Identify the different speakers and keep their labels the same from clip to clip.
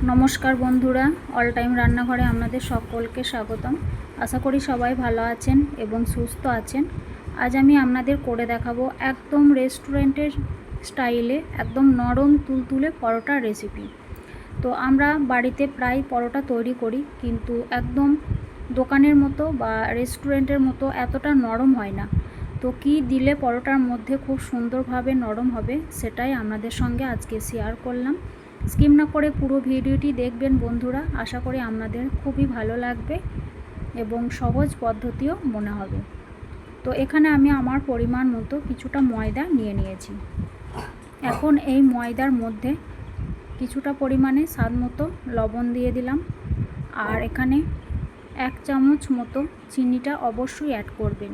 Speaker 1: নমস্কার বন্ধুরা all time রান্নাঘরে আপনাদের সকলকে স্বাগতম। আশা করি সবাই ভালো আছেন এবং সুস্থ আছেন। আজ আমি আপনাদের করে দেখাবো একদম রেস্টুরেন্টের স্টাইলে একদম নরম তুলতুলে পরোটার রেসিপি তো আমরা বাড়িতে প্রায় পরোটা তৈরি করি, কিন্তু একদম দোকানের মতো বা রেস্টুরেন্টের মতো এতটা নরম হয় না। তো কি দিলে পরোটার মধ্যে খুব সুন্দরভাবে নরম হবে, সেটাই আপনাদের সঙ্গে আজকে শেয়ার করলাম। স্কিম না করে পুরো ভিডিওটি দেখবেন বন্ধুরা। আশা করি আপনাদের খুবই ভালো লাগবে এবং সহজ পদ্ধতিও মনে হবে। তো এখানে আমি আমার পরিমাণ মতো কিছুটা ময়দা নিয়ে নিয়েছি। এখন এই ময়দার মধ্যে কিছুটা পরিমাণে স্বাদ মতো লবণ দিয়ে দিলাম। আর এখানে এক চামচ মতো চিনিটা অবশ্যই অ্যাড করবেন।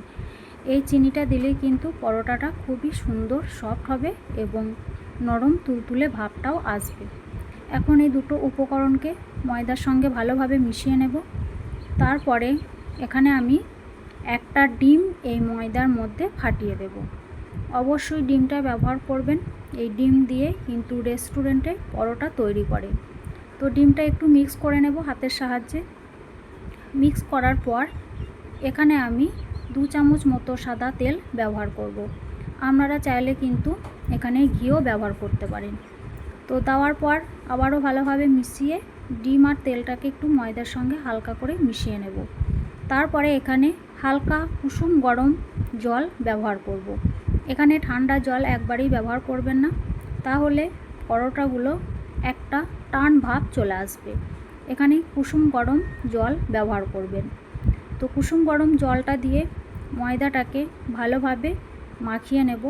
Speaker 1: এই চিনিটা দিলে কিন্তু পরোটাটা খুবই সুন্দর সফট হবে এবং নরম তুলতুলে ভাবটাও আসবে। এখন এই দুটো উপকরণকে ময়দার সঙ্গে ভালোভাবে মিশিয়ে নেব। তারপরে এখানে আমি একটা ডিম এই ময়দার মধ্যে ফাটিয়ে দেব। অবশ্যই ডিমটা ব্যবহার করবেন। এই ডিম দিয়ে কিন্তু রেস্টুরেন্টে পরোটা তৈরি করে। তো ডিমটা একটু মিক্স করে নেব হাতের সাহায্যে। মিক্স করার পর এখানে আমি দু চামচ মতো সাদা তেল ব্যবহার করব। আপনারা চাইলে কিন্তু এখানে ঘিও ব্যবহার করতে পারেন। তো দেওয়ার পর আবারও ভালোভাবে মিশিয়ে ডিম আর তেলটাকে একটু ময়দার সঙ্গে হালকা করে মিশিয়ে নেব। তারপরে এখানে হালকা কুসুম গরম জল ব্যবহার করব। এখানে ঠান্ডা জল একবারেই ব্যবহার করবেন না, তাহলে পরোটাগুলো একটা টান ভাব চলে আসবে। এখানে কুসুম গরম জল ব্যবহার করবেন। তো কুসুম গরম জলটা দিয়ে ময়দাটাকে ভালোভাবে মাখিয়ে নেব।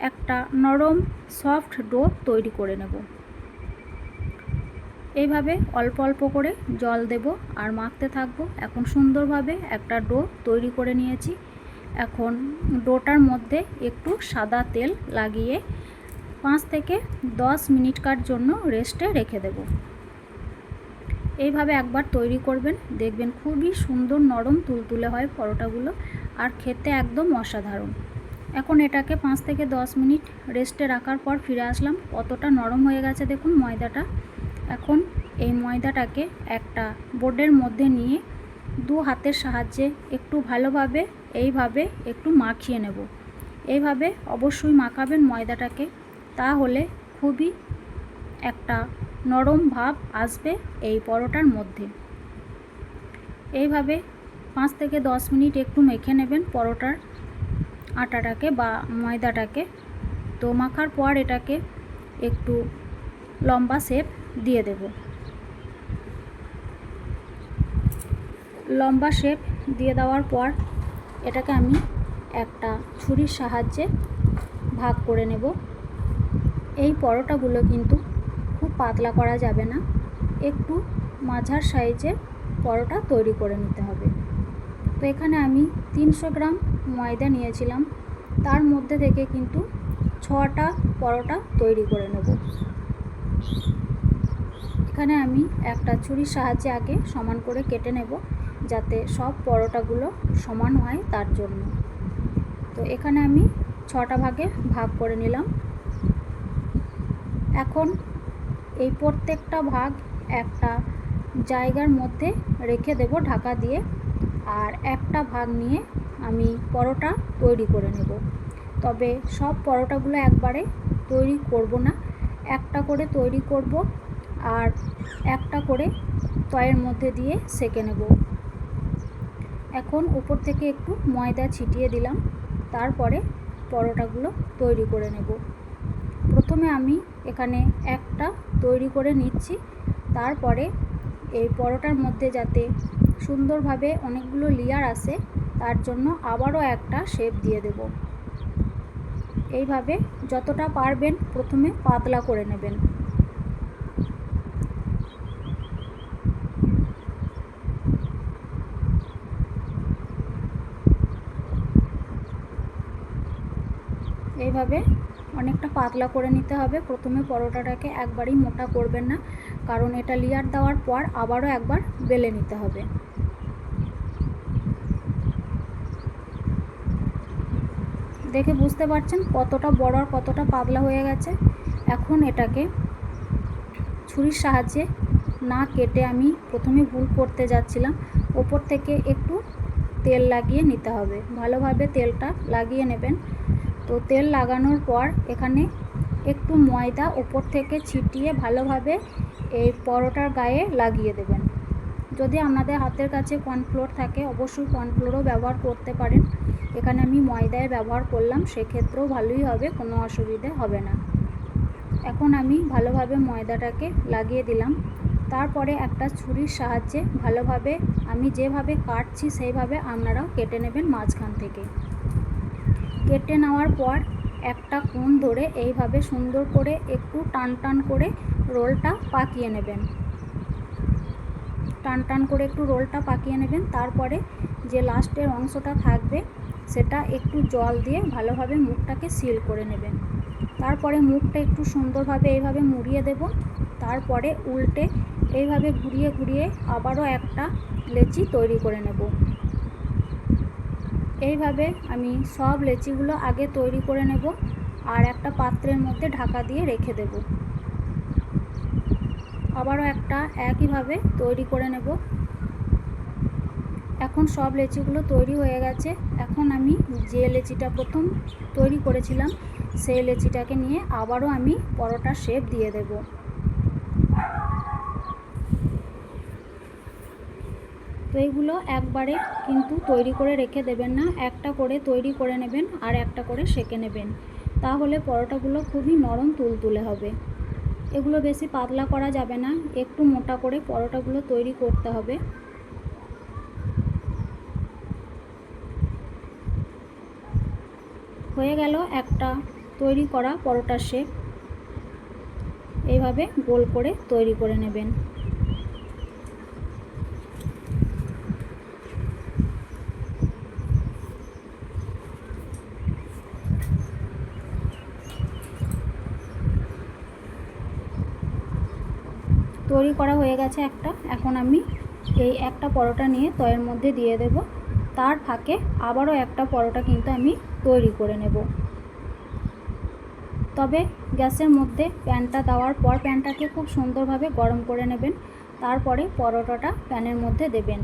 Speaker 1: একটা নরম সফট ডো তৈরি করে নেব। এইভাবে অল্প অল্প করে জল দেব আর মাখতে থাকব। এখন সুন্দরভাবে একটা ডো তৈরি করে নিয়েছি। এখন ডোটার মধ্যে একটু সাদা তেল লাগিয়ে পাঁচ থেকে দশ মিনিটকার জন্য রেস্টে রেখে দেব। এইভাবে একবার তৈরি করবেন। দেখবেন খুবই সুন্দর নরম তুলতুলে হয় পরোটাগুলো। আর খেতে একদম অসাধারণ। এখন এটাকে পাঁচ থেকে দশ মিনিট রেস্টে রাখার পর ফিরে আসলাম। কতটা নরম হয়ে গেছে দেখুন ময়দাটা। এখন এই ময়দাটাকে একটা বোর্ডের মধ্যে নিয়ে দু হাতের সাহায্যে একটু ভালোভাবে, এইভাবে একটু মাখিয়ে নেব। এইভাবে অবশ্যই মাখাবেন ময়দাটাকে। তাহলে খুবই একটা নরম ভাব আসবে এই পরোটার মধ্যে। এইভাবে পাঁচ থেকে দশ মিনিট একটু মেখে নেবেন পরোটার। আটাটাকে বা ময়দাটাকে তো মাখার পর এটাকে একটু লম্বা শেপ দিয়ে দেব। লম্বা শেপ দিয়ে দেওয়ার পর এটাকে আমি একটা ছুরির সাহায্যে ভাগ করে নেব। এই পরোটাগুলো কিন্তু খুব পাতলা করা যাবে না, একটু মাঝার সাইজের পরোটা তৈরি করে নিতে হবে। তো এখানে আমি তিনশো গ্রাম ময়দা নিয়েছিলাম। তার মধ্যে থেকে কিন্তু ছটা পরোটা তৈরি করে নেব। এখানে আমি একটা ছুরির সাহায্যে আগে সমান করে কেটে নেব, যাতে সব পরোটাগুলো সমান হয় তার জন্য। তো এখানে আমি ছটা ভাগে ভাগ করে নিলাম। এখন এই প্রত্যেকটা ভাগ একটা জায়গার মধ্যে রেখে দেব ঢাকা দিয়ে, আর একটা ভাগ নিয়ে আমি পরোটা তৈরি করে নেব। তবে সব পরোটাগুলো একবারে তৈরি করব না। একটা করে তৈরি করব আর একটা করে তয়ের মধ্যে দিয়ে সেকে নেব। এখন উপর থেকে একটু ময়দা ছিটিয়ে দিলাম। তারপরে পরোটাগুলো তৈরি করে নেব। প্রথমে আমি এখানে একটা তৈরি করে নিচ্ছি। তারপরে এই পরোটার মধ্যে যাতে সুন্দরভাবে অনেকগুলো লেয়ার আসে তার জন্য আবারও একটা শেপ দিয়ে দেব। এইভাবে যতটা পারবেন প্রথমে পাতলা করে নেবেন। এইভাবে অনেকটা পাতলা করে নিতে হবে। প্রথমে পরোটাটাকে একবারই মোটা করবেন না, কারণ এটা লেয়ার দেওয়ার পর আবারও একবার বেলে নিতে হবে। দেখে বুঝতে পারছেন কতটা বড় আর কতটা পাতলা হয়ে গেছে। এখন এটাকে ছুরির সাহায্যে না কেটে আমি প্রথমে ভুল করতে যাচ্ছিলাম। ওপর থেকে একটু তেল লাগিয়ে নিতে হবে। ভালোভাবে তেলটা লাগিয়ে নেবেন। তো তেল লাগানোর পর এখানে একটু ময়দা ওপর থেকে ছিটিয়ে ভালোভাবে এই পরোটার গায়ে লাগিয়ে দেবেন। যদি আপনাদের হাতের কাছে কর্নফ্লোর থাকে, অবশ্যই কর্নফ্লোরও ব্যবহার করতে পারেন। এখানে আমি ময়দায় ব্যবহার করলাম, সেক্ষেত্রেও ভালোই হবে, কোনো অসুবিধে হবে না। এখন আমি ভালোভাবে ময়দাটাকে লাগিয়ে দিলাম। তারপরে একটা ছুরির সাহায্যে ভালোভাবে আমি যেভাবে কাটছি, সেইভাবে আপনারাও কেটে নেবেন মাঝখান থেকে। কেটে নেওয়ার পর একটা কোণ ধরে এইভাবে সুন্দর করে একটু টান টান করে রোলটা পাকিয়ে নেবেন। টান টান করে একটু রোলটা পাকিয়ে নেবেন। তারপরে যে লাস্টের অংশটা থাকবে সেটা একটু জল দিয়ে ভালোভাবে মুখটাকে সিল করে নেবেন। তারপরে মুখটা একটু সুন্দরভাবে এইভাবে মুড়িয়ে দেব। তারপরে উল্টে এইভাবে ঘুরিয়ে ঘুরিয়ে আবারও একটা লেচি তৈরি করে নেব। এইভাবে আমি সব লেচিগুলো আগে তৈরি করে নেব আর একটা পাত্রের মধ্যে ঢাকা দিয়ে রেখে দেব। আবারও একটা একইভাবে তৈরি করে নেব। এখন সব লেচিগুলো তৈরি হয়ে গেছে। এখন আমি যে লেচিটা প্রথম তৈরি করেছিলাম, সেই লেচিটাকে নিয়ে আবারও আমি পরোটার শেপ দিয়ে দেব। তো এইগুলো একবারে কিন্তু তৈরি করে রেখে দেবেন না, একটা করে তৈরি করে নেবেন আর একটা করে সেঁকে নেবেন। তাহলে পরোটাগুলো খুবই নরম তুলতুলে হবে। এগুলো বেশি পাতলা করা যাবে না, একটু মোটা করে পরোটাগুলো তৈরি করতে হবে। হয়ে গেল একটা তৈরি করা পরোটা শেপ এইভাবে গোল করে তৈরি করে নেবেন। তৈরি করা হয়ে গেছে একটা। এখন আমি এই একটা পরোটা নিয়ে তয়ের মধ্যে দিয়ে দেব। তার ফাঁকে আবারও একটা পরোটা কিন্তু আমি তৈরি করে নেব। তবে গ্যাসের মধ্যে প্যানটা দেওয়ার পর প্যানটাকে খুব সুন্দরভাবে গরম করে নেবেন। তারপরে পরোটাটা প্যানের মধ্যে দেবেন।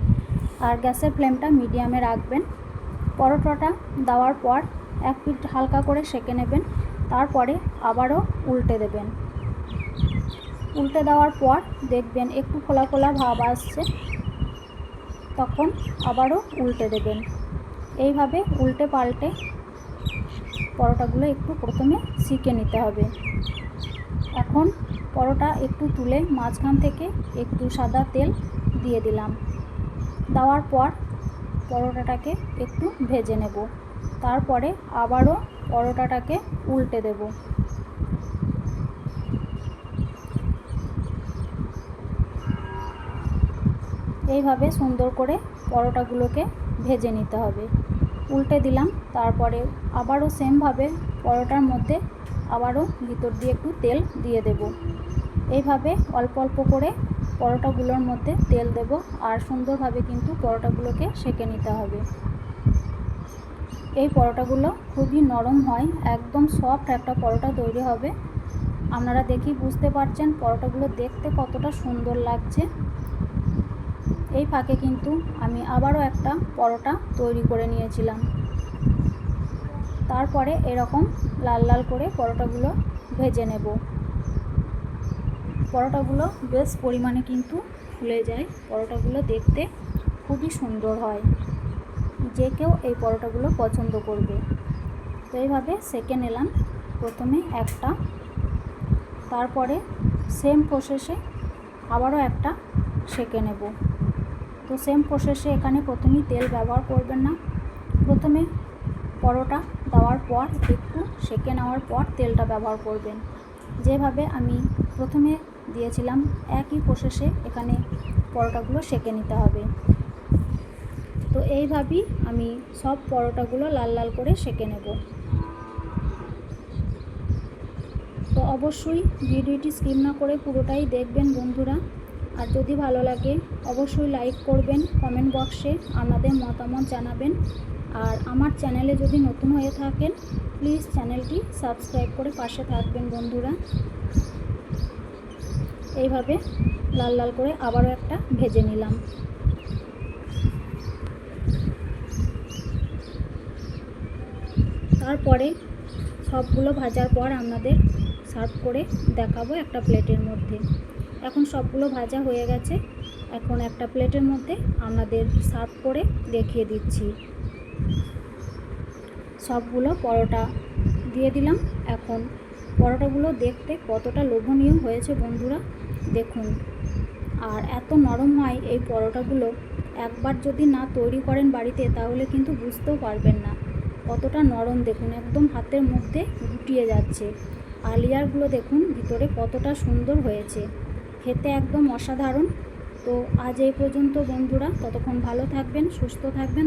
Speaker 1: আর গ্যাসের ফ্লেমটা মিডিয়ামে রাখবেন। পরোটাটা দেওয়ার পর এক পিঠ হালকা করে সেঁকে নেবেন। তারপরে আবারও উল্টে দেবেন। উল্টে দেওয়ার পর দেখবেন একটু খোলা খোলা ভাব আসছে। তখন আবারও উল্টে দেবেন। এইভাবে উল্টে পাল্টে পরোটাগুলো একটু প্রথমে শিখে নিতে হবে। এখন পরোটা একটু তুলে মাঝখান থেকে একটু সাদা তেল দিয়ে দিলাম। দেওয়ার পর পরোটাটাকে একটু ভেজে নেব। তারপরে আবারও পরোটাটাকে উল্টে দেব। এইভাবে সুন্দর করে পরোটাগুলোকে ভেজে নিতে হবে। উল্টে দিলাম, তারপরে আবারও সেমভাবে পরোটার মধ্যে আবারও ভিতর দিয়ে একটু তেল দিয়ে দেব। এইভাবে অল্প অল্প করে পরোটাগুলোর মধ্যে তেল দেব, আর সুন্দরভাবে কিন্তু পরোটাগুলোকে সেঁকে নিতে হবে। এই পরোটাগুলো খুবই নরম হয়, একদম সফট একটা পরোটা তৈরি হবে। আপনারা দেখি বুঝতে পারছেন পরোটাগুলো দেখতে কতটা সুন্দর লাগছে। এই ফাঁকে কিন্তু আমি আবারও একটা পরোটা তৈরি করে নিয়েছিলাম। তারপরে এরকম লাল লাল করে পরোটাগুলো ভেজে নেব। পরোটাগুলো বেশ পরিমাণে কিন্তু ফুলে যায়। পরোটাগুলো দেখতে খুবই সুন্দর হয়। যে কেউ এই পরোটাগুলো পছন্দ করবে। তো এইভাবে সেকে নিলাম। প্রথমে একটা। তারপরে সেম প্রসেসে আবারও একটা সেকে নেব। তো সেম প্রসেসে এখানে প্রথমেই তেল ব্যবহার করবেন না। প্রথমে পরোটা দেওয়ার পর, একটু সেকে নেওয়ার পর তেলটা ব্যবহার করবেন। যেভাবে আমি প্রথমে দিয়েছিলাম, একই প্রসেসে এখানে পরোটাগুলো সেকে নিতে হবে। তো এইভাবেই আমি সব পরোটাগুলো লাল লাল করে সেকে নেব। তো অবশ্যই ভিডিওটি স্কিপ না করে পুরোটাই দেখবেন বন্ধুরা। আর যদি ভালো লাগে অবশ্যই লাইক করবেন কমেন্ট বক্সে আপনাদের মতামত জানাবেন। আর আমার চ্যানেলে যদি নতুন হয়ে থাকেন প্লিজ চ্যানেলটি সাবস্ক্রাইব করে পাশে থাকবেন বন্ধুরা। এইভাবে লাল লাল করে আবারও একটা ভেজে নিলাম। তারপরে সবগুলো ভাজার পর আপনাদের সার্ভ করে দেখাবো একটা প্লেটের মধ্যে। এখন সবগুলো ভাজা হয়ে গেছে। এখন একটা প্লেটের মধ্যে আপনাদের সার্ভ করে দেখিয়ে দিচ্ছি। সবগুলো পরোটা দিয়ে দিলাম। এখন পরোটাগুলো দেখতে কতটা লোভনীয় হয়েছে বন্ধুরা, দেখুন। আর এত নরম হয় এই পরোটাগুলো, একবার যদি না তৈরি করেন বাড়িতে তাহলে কিন্তু বুঝতেও পারবেন না। কতটা নরম, দেখুন, একদম হাতের মধ্যে গুটিয়ে যাচ্ছে। আলিয়ারগুলো দেখুন, ভিতরে কতটা সুন্দর হয়েছে। খেতে একদম অসাধারণ। তো আজ এই পর্যন্ত বন্ধুরা ততক্ষণ ভালো থাকবেন সুস্থ থাকবেন